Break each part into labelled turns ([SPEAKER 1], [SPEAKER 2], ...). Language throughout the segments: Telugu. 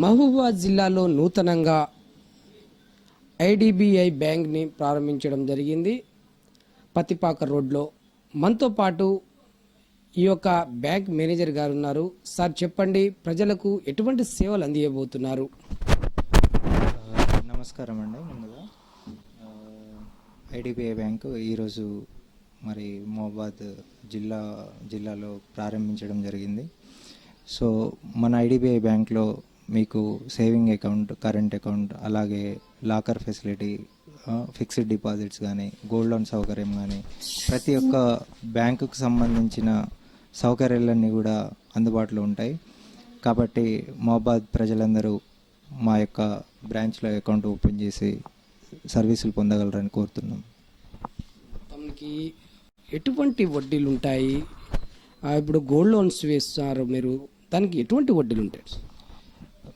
[SPEAKER 1] మహబూబాబాద్ జిల్లాలో నూతనంగా ఐడిబిఐ బ్యాంక్ని ప్రారంభించడం జరిగింది. పత్తిపాక రోడ్లో. మనతో పాటు ఈ యొక్క బ్యాంక్ మేనేజర్ గారు ఉన్నారు. సార్ చెప్పండి ప్రజలకు ఎటువంటి సేవలు అందియబోతున్నారు?
[SPEAKER 2] నమస్కారం అండి. ముందుగా ఐడిబిఐ బ్యాంకు ఈరోజు మరి మహబాద్ జిల్లా జిల్లాలో ప్రారంభించడం జరిగింది. సో మన ఐడిబిఐ బ్యాంక్లో మీకు సేవింగ్ అకౌంట్ కరెంట్ అకౌంట్ అలాగే లాకర్ ఫెసిలిటీ ఫిక్స్డ్ డిపాజిట్స్ కానీ గోల్డ్ లోన్ సౌకర్యం కానీ ప్రతి ఒక్క బ్యాంకుకు సంబంధించిన సౌకర్యాలన్నీ కూడా అందుబాటులో ఉంటాయి. కాబట్టి మహబాద్ ప్రజలందరూ మా యొక్క బ్రాంచ్లో అకౌంట్ ఓపెన్ చేసి సర్వీసులు పొందగలరని కోరుతున్నాం.
[SPEAKER 1] తమకి ఎటువంటి వడ్డీలు ఉంటాయి ఇప్పుడు గోల్డ్ లోన్స్ వేస్తున్నారు మీరు దానికి ఎటువంటి వడ్డీలు ఉంటాయి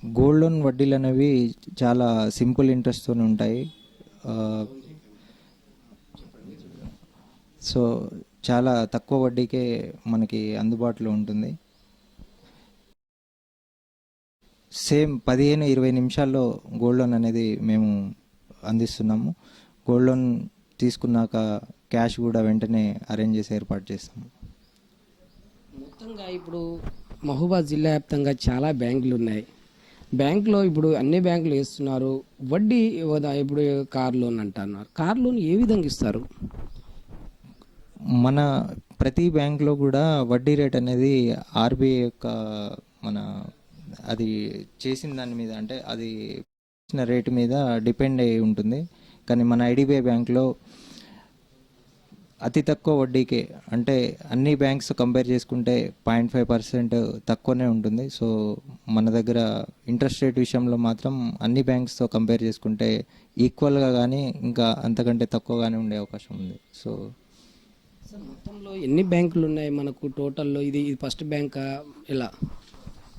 [SPEAKER 2] గోల్డ్ లోన్ వడ్డీలు అనేవి చాలా సింపుల్ ఇంట్రెస్ట్తో ఉంటాయి. సో చాలా తక్కువ వడ్డీకే మనకి అందుబాటులో ఉంటుంది. సేమ్ పదిహేను ఇరవై నిమిషాల్లో గోల్డ్ లోన్ అనేది మేము అందిస్తున్నాము. గోల్డ్ లోన్ తీసుకున్నాక క్యాష్ కూడా వెంటనే అరేంజ్ చేసి ఏర్పాటు చేస్తాము.
[SPEAKER 1] మొత్తంగా ఇప్పుడు మహబూబాద్ జిల్లా వ్యాప్తంగా చాలా బ్యాంకులు ఉన్నాయి. బ్యాంకులో ఇప్పుడు అన్ని బ్యాంకులు వేస్తున్నారు. వడ్డీ ఇవ్వదా- ఇప్పుడు కార్ లోన్ అంటున్నారు. కార్ లోన్ ఏ విధంగా ఇస్తారు?
[SPEAKER 2] మన ప్రతి బ్యాంక్లో కూడా వడ్డీ రేట్ అనేది ఆర్బీఐ యొక్క మన అది చేసిన దాని మీద అంటే అది ఇచ్చిన రేటు మీద డిపెండ్ అయి ఉంటుంది. కానీ మన ఐడిబిఐ బ్యాంక్లో అతి తక్కువ వడ్డీకే. అంటే అన్ని బ్యాంక్స్ కంపేర్ చేసుకుంటే పాయింట్ ఫైవ్ పర్సెంట్ తక్కువనే ఉంటుంది. సో మన దగ్గర ఇంట్రెస్ట్ రేట్ విషయంలో మాత్రం అన్ని బ్యాంక్స్తో కంపేర్ చేసుకుంటే ఈక్వల్గా కానీ ఇంకా అంతకంటే తక్కువగానే ఉండే అవకాశం ఉంది. సో
[SPEAKER 1] మొత్తంలో ఎన్ని బ్యాంకులు ఉన్నాయి మనకు టోటల్లో? ఇది ఇది ఫస్ట్ బ్యాంకా? ఎలా?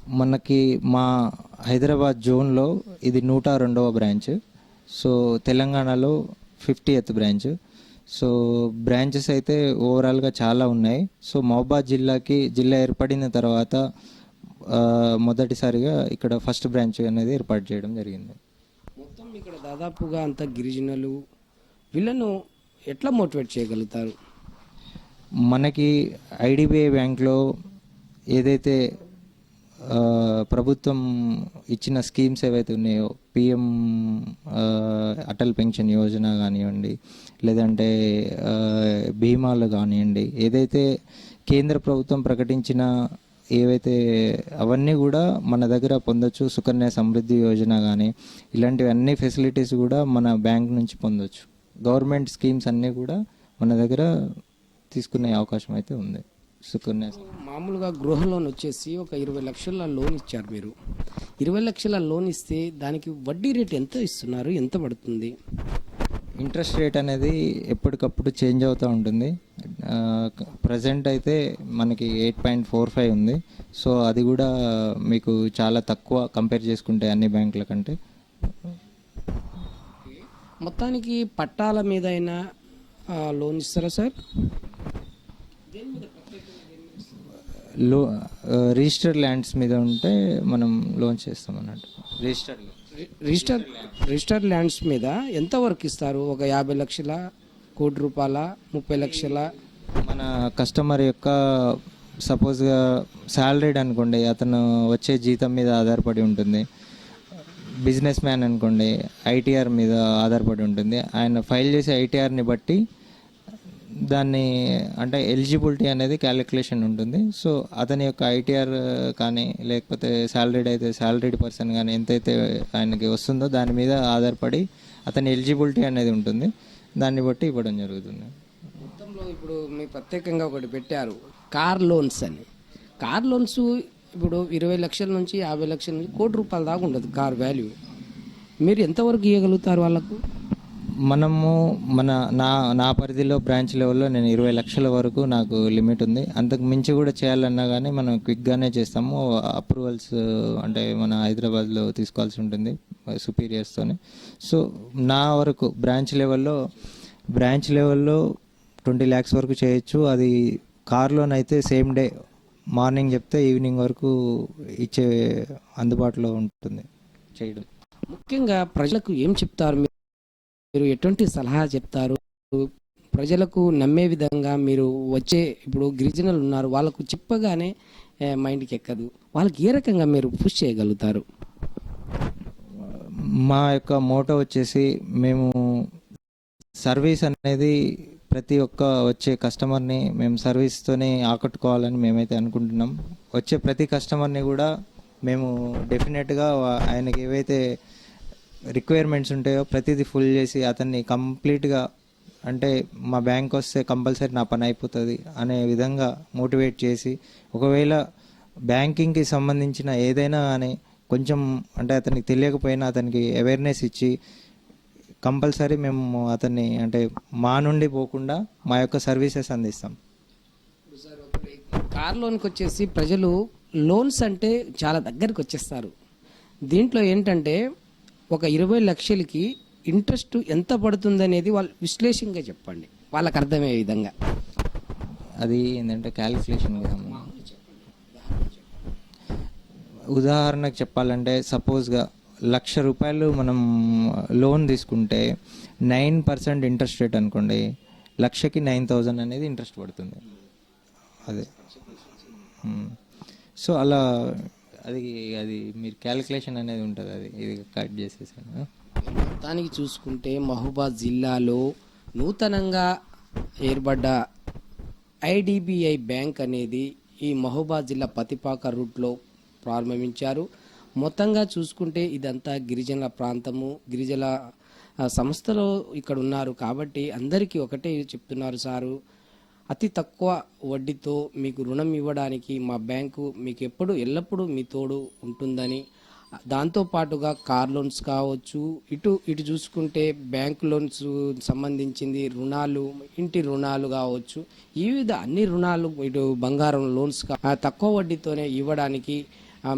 [SPEAKER 2] మనకి మా హైదరాబాద్ జోన్లో ఇది నూట రెండవ బ్రాంచ్. సో తెలంగాణలో ఫిఫ్టీ ఎత్ బ్రాంచ్. సో బ్రాంచెస్ అయితే ఓవరాల్గా చాలా ఉన్నాయి. సో మహబాద్ జిల్లాకి జిల్లా ఏర్పడిన తర్వాత మొదటిసారిగా ఇక్కడ ఫస్ట్ బ్రాంచ్ అనేది ఏర్పాటు చేయడం జరిగింది.
[SPEAKER 1] మొత్తం ఇక్కడ దాదాపుగా అంత గిరిజనులు వీళ్ళను ఎట్లా మోటివేట్ చేయగలుగుతారు?
[SPEAKER 2] మనకి ఐడిబిఐ బ్యాంక్లో ఏదైతే ప్రభుత్వం ఇచ్చిన స్కీమ్స్ ఏవైతే ఉన్నాయో పిఎం అటల్ పెన్షన్ యోజన కానివ్వండి లేదంటే బీమాలు కానివ్వండి ఏదైతే కేంద్ర ప్రభుత్వం ప్రకటించిన ఏవైతే అవన్నీ కూడా మన దగ్గర పొందొచ్చు సుకన్య సమృద్ధి యోజన కానీ ఇలాంటివి అన్ని ఫెసిలిటీస్ కూడా మన బ్యాంక్ నుంచి పొందొచ్చు. గవర్నమెంట్ స్కీమ్స్ అన్నీ కూడా మన దగ్గర తీసుకునే అవకాశం అయితే ఉంది. సుకన్య
[SPEAKER 1] మామూలుగా గృహ లోన్ వచ్చేసి ఒక ఇరవై లక్షల లోన్ ఇచ్చారు మీరు. ఇరవై లక్షల లోన్ ఇస్తే దానికి వడ్డీ రేట్ ఎంత ఇస్తున్నారు? ఎంత పడుతుంది?
[SPEAKER 2] ఇంట్రెస్ట్ రేట్ అనేది ఎప్పటికప్పుడు చేంజ్ అవుతూ ఉంటుంది. ప్రజెంట్ అయితే మనకి ఎయిట్ పాయింట్ ఫోర్ ఫైవ్ ఉంది. సో అది కూడా మీకు చాలా తక్కువ కంపేర్ చేసుకుంటే అన్ని బ్యాంకుల కంటే.
[SPEAKER 1] మొత్తానికి పట్టాల మీద అయినా లోన్ ఇస్తారా సార్?
[SPEAKER 2] లో రిజిస్టర్డ్ ల్యాండ్స్ మీద ఉంటే మనం లోన్ చేస్తాం అన్నట్టు. రిజిస్టర్డ్
[SPEAKER 1] రిజిస్టర్ రిజిస్టర్ ల్యాండ్స్ మీద ఎంత వరకు ఇస్తారు? ఒక యాభై లక్షల కోటి రూపాయల ముప్పై లక్షల?
[SPEAKER 2] మన కస్టమర్ యొక్క సపోజ్గా శాలరీడ్ అనుకోండి అతను వచ్చే జీతం మీద ఆధారపడి ఉంటుంది. బిజినెస్ మ్యాన్ అనుకోండి ఐటీఆర్ మీద ఆధారపడి ఉంటుంది. ఆయన ఫైల్ చేసే ఐటీఆర్ని బట్టి దాన్ని అంటే ఎలిజిబిలిటీ అనేది క్యాలిక్యులేషన్ ఉంటుంది. సో అతని యొక్క ఐటీఆర్ కానీ లేకపోతే శాలరీడ్ అయితే శాలరీడ్ పర్సన్ కానీ ఎంతైతే ఆయనకి వస్తుందో దాని మీద ఆధారపడి అతని ఎలిజిబిలిటీ అనేది ఉంటుంది. దాన్ని బట్టి ఇవ్వడం జరుగుతుంది.
[SPEAKER 1] మొత్తంలో ఇప్పుడు మీ ప్రత్యేకంగా ఒకటి పెట్టారు కార్ లోన్స్ అని. కార్ లోన్స్ ఇప్పుడు ఇరవై లక్షల నుంచి యాభై లక్షల నుంచి కోటి రూపాయల దాకా ఉంటుంది కార్ వాల్యూ. మీరు ఎంతవరకు ఇవ్వగలుగుతారు వాళ్ళకు?
[SPEAKER 2] మనము మన నా నా పరిధిలో బ్రాంచ్ లెవెల్లో నేను ఇరవై లక్షల వరకు నాకు లిమిట్ ఉంది. అంతకు మించి కూడా చేయాలన్నా కానీ మనం క్విక్గానే చేస్తాము. అప్రూవల్స్ అంటే మన హైదరాబాద్లో తీసుకోవాల్సి ఉంటుంది సుపీరియర్స్తోని. సో నా వరకు బ్రాంచ్ లెవెల్లో బ్రాంచ్ లెవెల్లో ట్వంటీ ల్యాక్స్ వరకు చేయొచ్చు. అది కార్లోనైతే సేమ్ డే మార్నింగ్ చెప్తే ఈవినింగ్ వరకు ఇచ్చే అందుబాటులో ఉంటుంది చేయడం.
[SPEAKER 1] ముఖ్యంగా ప్రజలకు ఏం చెప్తారు మీరు? ఎటువంటి సలహా చెప్తారు? ప్రజలకు నమ్మే విధంగా మీరు వచ్చే ఇప్పుడు గిరిజనులు ఉన్నారు. వాళ్ళకు చెప్పగానే మైండ్కి ఎక్కదు. వాళ్ళకి ఏ రకంగా మీరు పుష్ చేయగలుగుతారు?
[SPEAKER 2] మా యొక్క మోటో వచ్చేసి మేము సర్వీస్ అనేది ప్రతి ఒక్క వచ్చే కస్టమర్ని మేము సర్వీస్తోనే ఆకట్టుకోవాలని మేమైతే అనుకుంటున్నాం. వచ్చే ప్రతి కస్టమర్ని కూడా మేము డెఫినెట్గా ఆయనకి ఏవైతే రిక్వైర్మెంట్స్ ఉంటాయో ప్రతిదీ ఫుల్ చేసి అతన్ని కంప్లీట్గా అంటే మా బ్యాంక్ వస్తే కంపల్సరీ నా పని అయిపోతుంది అనే విధంగా మోటివేట్ చేసి ఒకవేళ బ్యాంకింగ్కి సంబంధించిన ఏదైనా కానీ కొంచెం అంటే అతనికి తెలియకపోయినా అతనికి అవేర్నెస్ ఇచ్చి కంపల్సరీ మేము అతన్ని అంటే మా నుండి పోకుండా మా యొక్క సర్వీసెస్ అందిస్తాం.
[SPEAKER 1] కార్ లోన్కి వచ్చేసి ప్రజలు లోన్స్ అంటే చాలా దగ్గరికి వచ్చేస్తారు. దీంట్లో ఏంటంటే ఒక ఇరవై లక్షలకి ఇంట్రెస్ట్ ఎంత పడుతుంది అనేది వాళ్ళు విశ్లేషంగా చెప్పండి. వాళ్ళకి అర్థమయ్యే విధంగా.
[SPEAKER 2] అది ఏంటంటే క్యాలిక్యులేషన్ ఉదాహరణకు చెప్పాలంటే సపోజ్గా లక్ష రూపాయలు మనం లోన్ తీసుకుంటే నైన్ పర్సెంట్ ఇంట్రెస్ట్ రేట్ అనుకోండి లక్షకి నైన్ థౌజండ్ అనేది ఇంట్రెస్ట్ పడుతుంది. అదే. సో అలా అది అది మీరు క్యాలిక్యులేషన్ అనేది ఉంటుంది అది ఇది కట్ చేసేసాను.
[SPEAKER 1] మొత్తానికి చూసుకుంటే మహబూబాద్ జిల్లాలో నూతనంగా ఏర్పడ్డ ఐడిబిఐ బ్యాంక్ అనేది ఈ మహబూబాద్ జిల్లా పతిపాక రూట్లో ప్రారంభించారు. మొత్తంగా చూసుకుంటే ఇదంతా గిరిజనుల ప్రాంతము గిరిజన సంస్థలో ఇక్కడ ఉన్నారు కాబట్టి అందరికీ ఒకటే చెప్తున్నారు సారు. అతి తక్కువ వడ్డీతో మీకు రుణం ఇవ్వడానికి మా బ్యాంకు మీకు ఎప్పుడు ఎల్లప్పుడూ మీ తోడు ఉంటుందని. దాంతో పాటుగా కార్ లోన్స్ కావచ్చు ఇటు ఇటు చూసుకుంటే బ్యాంక్ లోన్స్ సంబంధించింది రుణాలు ఇంటి రుణాలు కావచ్చు ఈ విధ అన్ని రుణాలు ఇటు బంగారం లోన్స్ తక్కువ వడ్డీతోనే ఇవ్వడానికి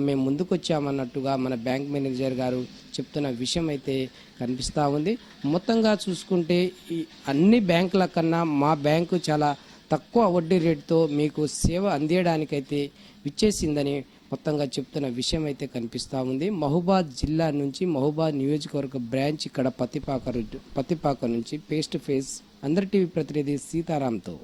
[SPEAKER 1] మేము ముందుకొచ్చామన్నట్టుగా మన బ్యాంక్ మేనేజర్ గారు చెప్తున్న విషయం అయితే కనిపిస్తూ ఉంది. మొత్తంగా చూసుకుంటే ఈ అన్ని బ్యాంకుల కన్నా మా బ్యాంకు చాలా తక్కువ వడ్డీ రేటుతో మీకు సేవ అందియడానికైతే విచ్చేసిందని మొత్తంగా చెప్తున్న విషయం అయితే కనిపిస్తూ ఉంది. మహుబాద్ జిల్లా నుంచి మహుబాద్ నియోజకవర్గ బ్రాంచ్ ఇక్కడ పత్తిపాక రు- పత్తిపాక నుంచి ఫేస్ టు ఫేస్ అందరి టీవీ ప్రతినిధి సీతారాంతో.